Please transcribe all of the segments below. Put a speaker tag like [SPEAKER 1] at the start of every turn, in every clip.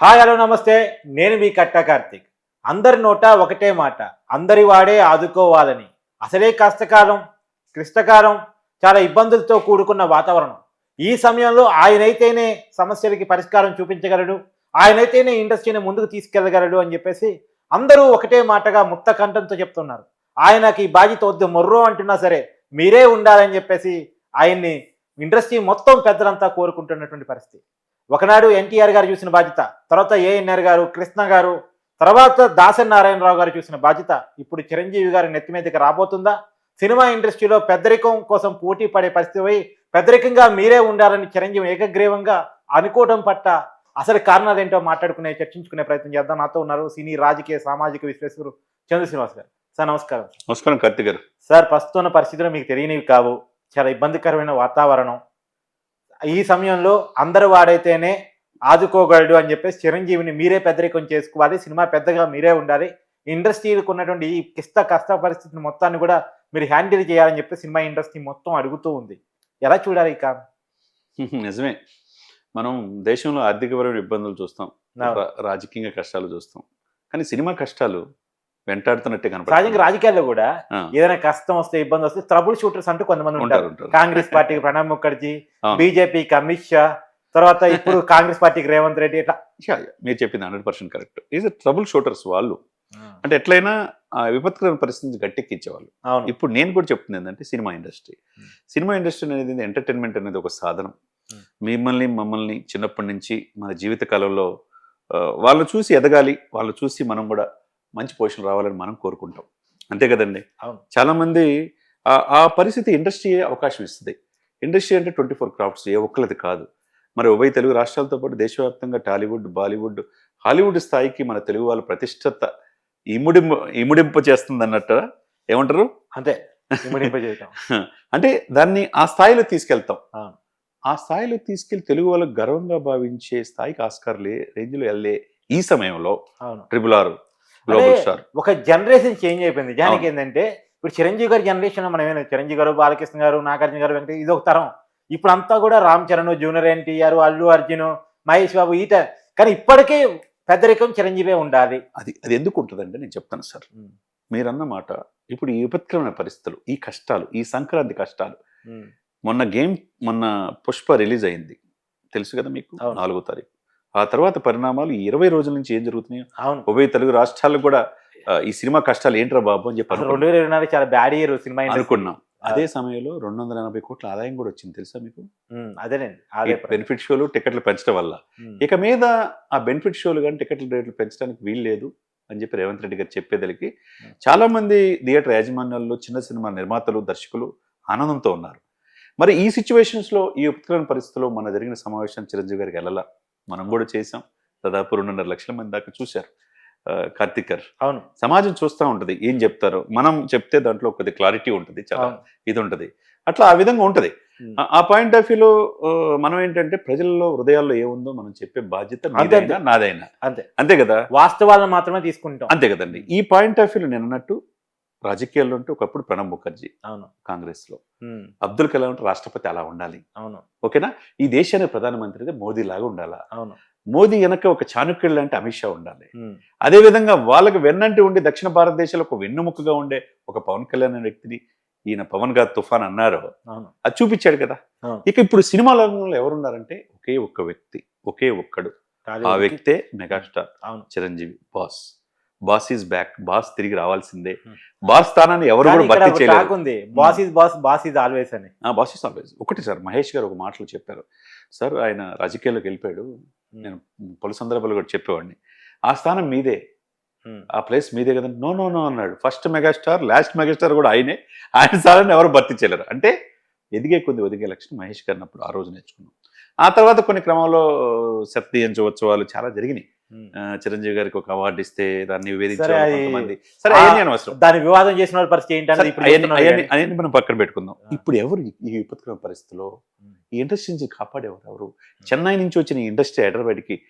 [SPEAKER 1] Hi hello నమస్తే. నేను మీ కట్ట కార్తిక్. అందరి నోట ఒకటే మాట. అందరి వాడే ఆదుకోవాలని. అసలే కష్టకాలం క్లిష్టకాలం చాలా ఇబ్బందులతో కూడుకున్న వాతావరణం. ఈ సమయంలో ఆయనైతేనే సమస్యలకి పరిష్కారం చూపించగలడు. ఆయనైతేనే ఇండస్ట్రీని ముందుకు తీసుకెళ్ళగలడు అని చెప్పేసి అందరూ ఒకటే మాటగా ముత్త కంఠంతో చెప్తున్నారు. ఆయనకి బాధ్యత వద్దు మొర్రో అంటున్నా సరే మీరే ఉండాలని చెప్పేసి ఆయన్ని ఇండస్ట్రీ మొత్తం పెద్దలంతా కోరుకుంటున్నటువంటి పరిస్థితి. ఒకనాడు ఎన్టీఆర్ గారు చూసిన బాధ్యత తర్వాత ఏఎన్ఆర్ గారు కృష్ణ గారు తర్వాత దాసరి నారాయణరావు గారు చూసిన బాధ్యత ఇప్పుడు చిరంజీవి గారి నెత్తి మీదకి రాబోతుందా? సినిమా ఇండస్ట్రీలో పెద్దరికం కోసం పోటీ పడే పరిస్థితి పోయి పెద్దరికంగా మీరే ఉండాలని చిరంజీవి ఏకగ్రీవంగా అనుకోవడం పట్ల అసలు కారణాలు ఏంటో మాట్లాడుకునే చర్చించుకునే ప్రయత్నం చేద్దాం. నాతో ఉన్నారు సినీ రాజకీయ సామాజిక విశ్లేషకులు చంద్ర శ్రీనివాస్ గారు. సార్ నమస్కారం.
[SPEAKER 2] నమస్కారం కార్తీక్ గారు.
[SPEAKER 1] సార్ ప్రస్తుతం పరిస్థితులు మీకు తెలియనివి కావు. చాలా ఇబ్బందికరమైన వాతావరణం. ఈ సమయంలో అందరు వాడైతేనే ఆదుకోగలడు అని చెప్పేసి చిరంజీవిని మీరే పెద్దరికం చేసుకోవాలి. సినిమా పెద్దగా మీరే ఉండాలి. ఇండస్ట్రీలకు ఉన్నటువంటి ఈ కిస్త కష్ట పరిస్థితిని మొత్తాన్ని కూడా మీరు హ్యాండిల్ చేయాలని చెప్పి సినిమా ఇండస్ట్రీ మొత్తం అడుగుతూ ఉంది. ఎలా చూడాలి ఇక?
[SPEAKER 2] నిజమే. మనం దేశంలో ఆర్థికపరమైన ఇబ్బందులు చూస్తాం. రా- రాజకీయంగా కష్టాలు చూస్తాం. కానీ సినిమా కష్టాలు వెంటాడుతున్నట్టే
[SPEAKER 1] సహజంగా
[SPEAKER 2] కనపడుతుంది
[SPEAKER 1] రాజకీయాల్లో కూడా ఏదైనా కష్టం వస్తే ఇబ్బంది వస్తే ట్రబుల్ షూటర్స్ అంటూ కొంతమంది
[SPEAKER 2] ఉంటారు.
[SPEAKER 1] కాంగ్రెస్ పార్టీకి ప్రణబ్ ముఖర్జీ. బీజేపీకి అమిత్ షా తర్వాత ఇప్పుడు కాంగ్రెస్ పార్టీకి రేవంత్ రెడ్డి ఇట్లా.
[SPEAKER 2] మీరు చెప్పింది hundred percent correct. Is trouble shooters వాళ్ళు. అంటే ఎట్లయినా ఆ విపత్కరమైన పరిస్థితి గట్టెక్కించేవాళ్ళు. ఇప్పుడు నేను కూడా చెప్తుంది ఏంటంటే సినిమా ఇండస్ట్రీ. సినిమా ఇండస్ట్రీ అనేది ఎంటర్టైన్మెంట్ అనేది ఒక సాధనం. మిమ్మల్ని మమ్మల్ని చిన్నప్పటి నుంచి మన జీవిత కాలంలో ఆ, వాళ్ళని చూసి ఎదగాలి వాళ్ళని చూసి మనం కూడా మంచి పొజిషన్ రావాలని మనం కోరుకుంటాం. అంతే కదండి?
[SPEAKER 1] అవును.
[SPEAKER 2] చాలా మంది ఆ- పరిస్థితి ఇండస్ట్రీ అవకాశం ఇస్తుంది. ఇండస్ట్రీ అంటే ట్వంటీ ఫోర్ క్రాఫ్ట్స్ ఏ ఒక్కలది కాదు. మరి ఉభయ తెలుగు రాష్ట్రాలతో పాటు దేశవ్యాప్తంగా టాలీవుడ్ బాలీవుడ్ హాలీవుడ్ స్థాయికి మన తెలుగు వాళ్ళ ప్రతిష్టత ఇముడింప ఇముడింప చేస్తుంది అన్నట్టు ఏమంటారు?
[SPEAKER 1] అంతే.
[SPEAKER 2] అంటే దాన్ని ఆ స్థాయిలో తీసుకెళ్తాం. ఆ స్థాయిలో తీసుకెళ్ళి తెలుగు వాళ్ళకు గర్వంగా భావించే స్థాయికి ఆస్కార్లే రేంజ్లో వెళ్ళే ఈ సమయంలో ట్రిపుల్ ఆర్
[SPEAKER 1] ఒక జనరేషన్ చేంజ్ అయిపోయింది. నిజానికి
[SPEAKER 2] అవును.
[SPEAKER 1] ఏంటంటే ఇప్పుడు చిరంజీవి గారి జనరేషన్ మనం ఏమైనా చిరంజీవి గారు బాలకృష్ణ గారు నాగార్జున గారు వెంకట ఇది ఒక తరం. ఇప్పుడు అంతా కూడా రామ్ చరణ్ జూనియర్ ఎన్టీఆర్ అల్లు అర్జున్ మహేష్ బాబు ఈట కానీ ఇప్పటికే పెద్దరికం చిరంజీవే ఉండాలి.
[SPEAKER 2] అది అది ఎందుకు ఉంటుందంటే నేను చెప్తాను సార్. మీరన్న మాట ఇప్పుడు ఈ విపత్కరమైన పరిస్థితులు ఈ కష్టాలు ఈ సంక్రాంతి కష్టాలు. మొన్న గేమ్ మొన్న పుష్ప రిలీజ్ అయింది. తెలుసు కదా మీకు. నాలుగో తారీఖు. ఆ తర్వాత పరిణామాలు ఈ ఇరవై రోజుల నుంచి ఏం జరుగుతున్నాయో?
[SPEAKER 1] అవును.
[SPEAKER 2] ఉభయ తెలుగు రాష్ట్రాలకు కూడా ఈ సినిమా కష్టాలు ఏంట్రా బాబు అని చెప్పి.
[SPEAKER 1] రెండు వేల ఇరవై నాలుగు చాలా బ్యాడ్ ఇయర్ సినిమా.
[SPEAKER 2] అనుకున్నాం. అదే సమయంలో రెండు వందల ఎనభై కోట్ల ఆదాయం కూడా వచ్చింది తెలుసా మీకు?
[SPEAKER 1] అదేనండి
[SPEAKER 2] బెనిఫిట్ షోలు టికెట్లు పెంచడం వల్ల. ఇక మీద ఆ బెనిఫిట్ షోలు కానీ టికెట్ల రేట్లు పెంచడానికి వీలు లేదు అని చెప్పి రేవంత్ రెడ్డి గారు చెప్పేదలికి చాలా మంది థియేటర్ యాజమాన్యాల్లో చిన్న సినిమా నిర్మాతలు దర్శకులు ఆనందంతో ఉన్నారు. మరి ఈ సిచ్యువేషన్స్లో ఈ ఉపకరణ పరిస్థితుల్లో మన జరిగిన సమావేశం చిరంజీవి గారికి వెళ్ళాల? మనం కూడా చేసాం దాదాపు రెండున్నర లక్షల మంది దాకా చూశారు. ఆ, కార్తిక్ గారు
[SPEAKER 1] అవును.
[SPEAKER 2] సమాజం చూస్తూ ఉంటది. ఏం చెప్తారో. మనం చెప్తే దాంట్లో కొద్ది క్లారిటీ ఉంటుంది చాలా ఇది ఉంటది. అట్లా ఆ విధంగా ఉంటది. ఆ- పాయింట్ ఆఫ్ వ్యూలో మనం ఏంటంటే ప్రజల్లో హృదయాల్లో ఏముందో మనం చెప్పే బాధ్యత నాదైనా.
[SPEAKER 1] అంతే.
[SPEAKER 2] అంతే కదా?
[SPEAKER 1] వాస్తవాలను మాత్రమే తీసుకుంటాం.
[SPEAKER 2] అంతే కదండి. ఈ పాయింట్ ఆఫ్ వ్యూలో నేను అన్నట్టు రాజకీయాల్లో ఉంటే ఒకప్పుడు ప్రణబ్ ముఖర్జీ
[SPEAKER 1] అవును. కాంగ్రెస్లో
[SPEAKER 2] అబ్దుల్ కలాం అంటే రాష్ట్రపతి అలా ఉండాలి.
[SPEAKER 1] అవును.
[SPEAKER 2] ఓకేనా? ఈ దేశానికి ప్రధానమంత్రిగా మోదీ లాగా ఉండాలా?
[SPEAKER 1] అవును.
[SPEAKER 2] మోదీ వెనక ఒక చాణుక్యుడు లాంటి అమిత్ షా ఉండాలి. అదే విధంగా వాళ్ళకి వెన్నంటి ఉండి దక్షిణ భారతదేశంలో ఒక వెన్నుముకగా ఉండే ఒక పవన్ కళ్యాణ్ అనే వ్యక్తిని ఈయన పవన్ గారు తుఫాన్ అన్నారు అది చూపించాడు కదా. ఇక ఇప్పుడు సినిమా రంగంలో ఎవరున్నారంటే ఒకే ఒక్క వ్యక్తి ఒకే ఒక్కడు. ఆ వ్యక్తే మెగాస్టార్
[SPEAKER 1] అవును.
[SPEAKER 2] Chiranjeevi boss. Boss is back boss తిరిగి రావాల్సిందే.
[SPEAKER 1] Hmm.
[SPEAKER 2] బాస్ స్థానాన్ని ఎవరు కూడా భర్తీ
[SPEAKER 1] ఉంది. Boss is boss boss is always అని.
[SPEAKER 2] బాస్ ఈజ్ ఆల్వేస్ ఒకటి సార్ మహేష్ గారు ఒక మాటలు చెప్పారు. సార్ ఆయన రాజకీయాల్లోకి వెళ్ళిపోయాడు. నేను పలు సందర్భాలు కూడా చెప్పేవాడిని. ఆ స్థానం మీదే.
[SPEAKER 1] ఉమ్,
[SPEAKER 2] ఆ ప్లేస్ మీదే కదా నో నో నో అన్నాడు. ఫస్ట్ మెగాస్టార్ లాస్ట్ మెగాస్టార్ కూడా ఆయనే. ఆయన స్థానాన్ని ఎవరు భర్తీ చేయలేరు. అంటే ఎదిగే కొద్ది ఒదిగే లక్షణం మహేష్ గారిని అప్పుడు ఆ రోజు నేర్చుకున్నాం. ఆ తర్వాత కొన్ని క్రమంలో సత్యంచ ఉత్సవాలు చాలా జరిగినాయి. చిరంజీవి గారికి ఒక అవార్డు ఇస్తే దాన్ని
[SPEAKER 1] సరే దాని వివాదం చేసిన వాళ్ళ పరిస్థితి ఏంటి అనేది
[SPEAKER 2] సరే,
[SPEAKER 1] ఇప్పుడు
[SPEAKER 2] అవన్నీ-
[SPEAKER 1] చెప్తున్నారు
[SPEAKER 2] అవన్నీ-
[SPEAKER 1] కానీ.
[SPEAKER 2] అవన్నీ మనం పక్కన పెట్టుకుందాం. ఇప్పుడు ఎవరు ఈ విపత్కర పరిస్థితిలో. ఈ ఇండస్ట్రీ నుంచి కాపాడేవారు? ఎవరు? చెన్నై నుంచి వచ్చిన ఈ ఇండస్ట్రీ హైదరాబాద్కి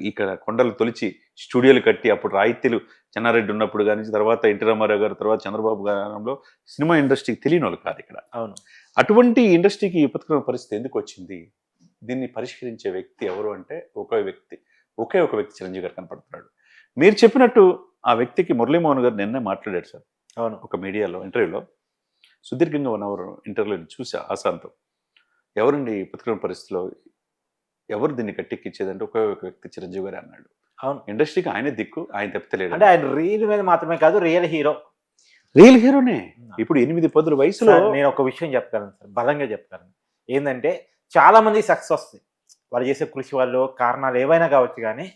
[SPEAKER 2] ఇక్కడ కొండలు తొలిచి స్టూడియోలు కట్టి అప్పుడు రాయితీలు చెన్నారెడ్డి ఉన్నప్పుడు కానీ తర్వాత ఎన్టీ రామారావు గారు తర్వాత చంద్రబాబు గారంలో సినిమా ఇండస్ట్రీకి తెలియని వాళ్ళు కాదు ఇక్కడ.
[SPEAKER 1] అవును.
[SPEAKER 2] అటువంటి ఇండస్ట్రీకి విపత్కర పరిస్థితి ఎందుకు వచ్చింది? దీన్ని పరిష్కరించే వ్యక్తి ఎవరు అంటే ఒక వ్యక్తి. ఒకే ఒక వ్యక్తి చిరంజీవి గారు కనపడుతున్నాడు. మీరు చెప్పినట్టు ఆ వ్యక్తికి మురళీమోహన్ గారు నిన్నే మాట్లాడాడు సార్.
[SPEAKER 1] అవును.
[SPEAKER 2] ఒక మీడియాలో ఇంటర్వ్యూలో. సుదీర్ఘంగా వన్ అవర్ ఇంటర్వ్యూలో చూసా ఆశాంతం ఎవరండి బతుకున్న పరిస్థితిలో? ఎవరు దీన్ని కట్టెక్కిచ్చేదంటే ఒకే ఒక వ్యక్తి చిరంజీవి గారు అన్నాడు.
[SPEAKER 1] అవును.
[SPEAKER 2] ఇండస్ట్రీకి ఆయనే దిక్కు ఆయన తప్పితే లేడు
[SPEAKER 1] అంటే ఆయన రీల్ మీద మాత్రమే కాదు రియల్ హీరో.
[SPEAKER 2] రియల్ హీరోనే? ఇప్పుడు ఎనిమిది పదుల వయసులో
[SPEAKER 1] నేను ఒక విషయం చెప్తాను సార్ బలంగా చెప్తాను ఏంటంటే చాలా మంది సక్సెస్ వస్తాయి వాళ్ళు చేసే కృషి వాళ్ళు కారణాలు ఏవైనా కావచ్చు కానీ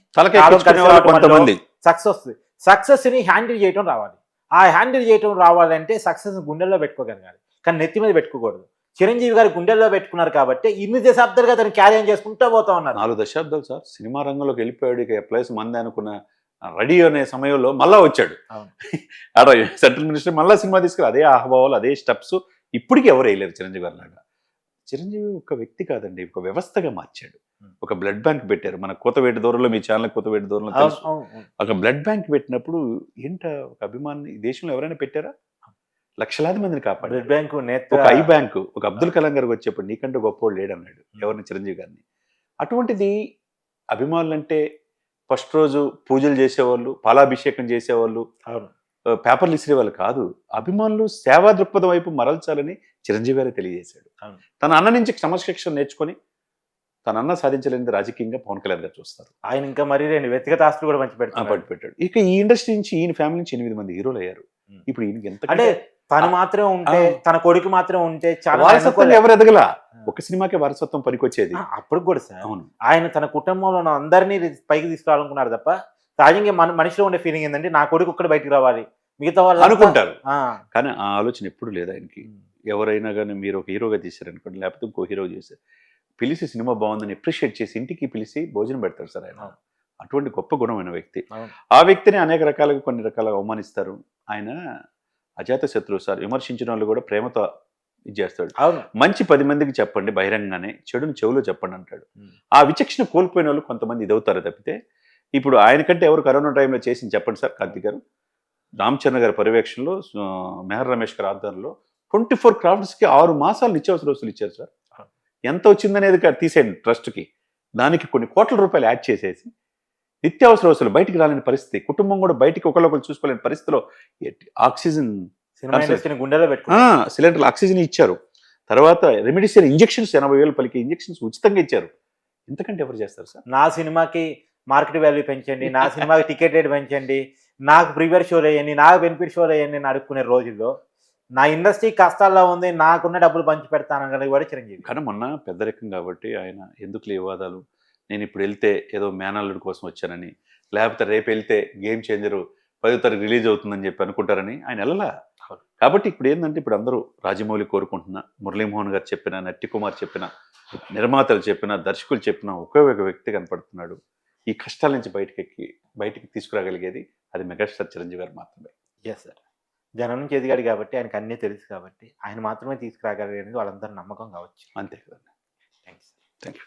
[SPEAKER 2] కొంతమంది.
[SPEAKER 1] సక్సెస్ వస్తుంది. సక్సెస్ని హ్యాండిల్ చేయటం రావాలి. ఆ హ్యాండిల్ చేయటం రావాలంటే సక్సెస్ గుండెల్లో పెట్టుకోగలగాలి. కానీ నెత్తి మీద పెట్టుకోకూడదు. చిరంజీవి గారు గుండెల్లో పెట్టుకున్నారు కాబట్టి ఇన్ని దశాబ్దాలుగా తను క్యారీ చేసుకుంటూ పోతా ఉన్నారు.
[SPEAKER 2] నాలుగు దశాబ్దాలు సార్. సినిమా రంగంలోకి వెళ్ళిపోయాడు. ఇక ప్లేస్ మంది అనుకున్న రెడీ అనే సమయంలో మళ్ళా వచ్చాడు. ఆడ సెంట్రల్ మినిస్టర్ మళ్ళా సినిమా తీసుకుని అదే ఆహ్వాలు అదే స్టెప్స్ ఇప్పటికీ ఎవరు వేయలేరు చిరంజీవి గారు లాగా. చిరంజీవి ఒక వ్యక్తి కాదండి ఒక వ్యవస్థగా మార్చాడు. ఒక బ్లడ్ బ్యాంక్ పెట్టారు. మన కోతవేటి దూరంలో మీ ఛానల్ కోతవేటి దూరంలో తెలుసు. ఒక బ్లడ్ బ్యాంక్ పెట్టినప్పుడు ఏంట ఒక అభిమాని దేశంలో ఎవరైనా పెట్టారా? లక్షలాది మందిని కాపాడు
[SPEAKER 1] బ్లడ్ బ్యాంకు
[SPEAKER 2] ఒక ఐ బ్యాంకు ఒక అబ్దుల్ కలాం గారికి వచ్చేప్పుడు నీకంటే గొప్పవాడు లేడన్నాడు ఎవరిని చిరంజీవి గారిని. అటువంటిది అభిమానులు అంటే ఫస్ట్ రోజు పూజలు చేసేవాళ్ళు పాలాభిషేకం చేసేవాళ్ళు. పేపర్లు ఇసిరేవాళ్ళు కాదు అభిమానులు సేవా దృక్పథం వైపు మరల్చాలని చిరంజీవి గారే తెలియజేశాడు. తన అన్న నుంచి క్రమశిక్షణ నేర్చుకొని తన అన్న సాధించలేనిది రాజకీయంగా పవన్ కళ్యాణ్ గారు చూస్తారు.
[SPEAKER 1] ఆయన ఇంకా మరి రెండు వ్యక్తిగత ఆస్తులు కూడా మంచి
[SPEAKER 2] ఆ
[SPEAKER 1] పెడతాడు
[SPEAKER 2] పట్టు పెట్టాడు ఇక ఈ ఇండస్ట్రీ నుంచి ఈయన ఫ్యామిలీ నుంచి ఎనిమిది మంది హీరోలు అయ్యారు. ఇప్పుడు ఈయనకి ఎంత
[SPEAKER 1] అంటే తను మాత్రం ఉంటే. తన కొడుకు మాత్రం ఉంటే చాలా
[SPEAKER 2] వారసత్వం. ఎవరు ఎదగల? ఒక సినిమాకే వారసత్వం పనికొచ్చేది.
[SPEAKER 1] అప్పుడు కూడా సార్
[SPEAKER 2] అవును.
[SPEAKER 1] ఆయన తన కుటుంబంలో అందరినీ పైకి తీసుకురావాలనుకున్నారు తప్ప సహజంగా మన మనిషిలో ఉండే ఫీలింగ్ ఏంటంటే నా కొడుకు ఒక్కడు బయటికి రావాలి. మిగతా వాళ్ళు
[SPEAKER 2] అనుకుంటారు. కానీ ఆ ఆలోచన ఎప్పుడు లేదు ఆయనకి. ఎవరైనా కానీ మీరు ఒక హీరోగా తీశారనుకోండి లేకపోతే ఇంకో హీరో చేశారు పిలిచి సినిమా బాగుందని అప్రిషియేట్ చేసి ఇంటికి పిలిచి భోజనం పెడతారు సార్ ఆయన. అటువంటి గొప్ప గుణమైన వ్యక్తి. ఆ వ్యక్తిని అనేక రకాలుగా కొన్ని రకాలుగా అవమానిస్తారు. ఆయన అజాత శత్రువు సార్. విమర్శించిన వాళ్ళు కూడా ప్రేమతో ఇది చేస్తాడు. మంచి పది మందికి చెప్పండి బహిరంగానే చెడుని చెవులో చెప్పండి అంటాడు. ఆ విచక్షణ కోల్పోయిన వాళ్ళు కొంతమంది ఇదవుతారు తప్పితే ఇప్పుడు ఆయనకంటే ఎవరు కరోనా టైంలో చేసింది చెప్పండి సార్ కార్తీక్ గారు? రామచంద్ర గారి పర్యవేక్షణలో మెహర్ రమేష్ గారి ఆధ్వర్యంలో ట్వంటీ ఫోర్ క్రాఫ్ట్స్కి ఆరు మాసాలు నిత్యావసర వస్తువులు ఇచ్చారు సార్. ఎంత వచ్చిందనేది తీసేయండి ట్రస్ట్కి. దానికి కొన్ని కోట్ల రూపాయలు యాడ్ చేసేసి నిత్యావసర వస్తువులు బయటికి రాలేని పరిస్థితి కుటుంబం కూడా బయటికి ఒకళ్ళొకరు చూసుకోలేని పరిస్థితిలో ఆక్సిజన్ సిలిండర్లు ఆక్సిజన్ ఇచ్చారు. తర్వాత రెమిడిసిన్ ఇంజెక్షన్స్ ఎనభై వేలు పలికి ఇంజెక్షన్స్ ఉచితంగా ఇచ్చారు. ఇంతకంటే ఎవరు చేస్తారు సార్?
[SPEAKER 1] నా సినిమాకి మార్కెట్ వాల్యూ పెంచండి నా సినిమాకి టికెట్ రేట్ పెంచండి నాకు ప్రీమియర్ షోలు వేయండి నాకు బెనిఫిట్ షోలు వేయండి అని అడుక్కునే రోజుల్లో నా ఇండస్ట్రీ కష్టాల్లో ఉంది నాకున్న డబ్బులు పంచి పెడతాను కూడా చిరంజీవి.
[SPEAKER 2] కానీ మొన్న పెద్దరికం కాబట్టి ఆయన ఎందుకు వివాదాలు? నేను ఇప్పుడు వెళ్తే ఏదో మేనల్లుడి కోసం వచ్చానని లేకపోతే రేపు వెళ్తే గేమ్ చేంజరు పదో తారీఖు రిలీజ్ అవుతుందని చెప్పి అనుకుంటారని ఆయన వెళ్ళలా. కాబట్టి ఇప్పుడు ఏంటంటే ఇప్పుడు అందరూ రాజమౌళి కోరుకుంటున్నా మురళీమోహన్ గారు చెప్పిన నట్టి కుమార్ చెప్పిన నిర్మాతలు చెప్పిన దర్శకులు చెప్పిన ఒకే ఒక వ్యక్తి కనపడుతున్నాడు. ఈ కష్టాల నుంచి బయటకి ఎక్కి బయటికి తీసుకురాగలిగేది అది మెగాస్టార్ చిరంజీవి గారు మాత్రమే.
[SPEAKER 1] ఎస్ సార్ జనం నుంచి ఎదిగాడు కాబట్టి ఆయనకు అన్నీ తెలుసు కాబట్టి ఆయన మాత్రమే తీసుకురాగలిగేది వాళ్ళందరూ నమ్మకం కావచ్చు.
[SPEAKER 2] అంతే కదండి.
[SPEAKER 1] Thanks
[SPEAKER 2] thank you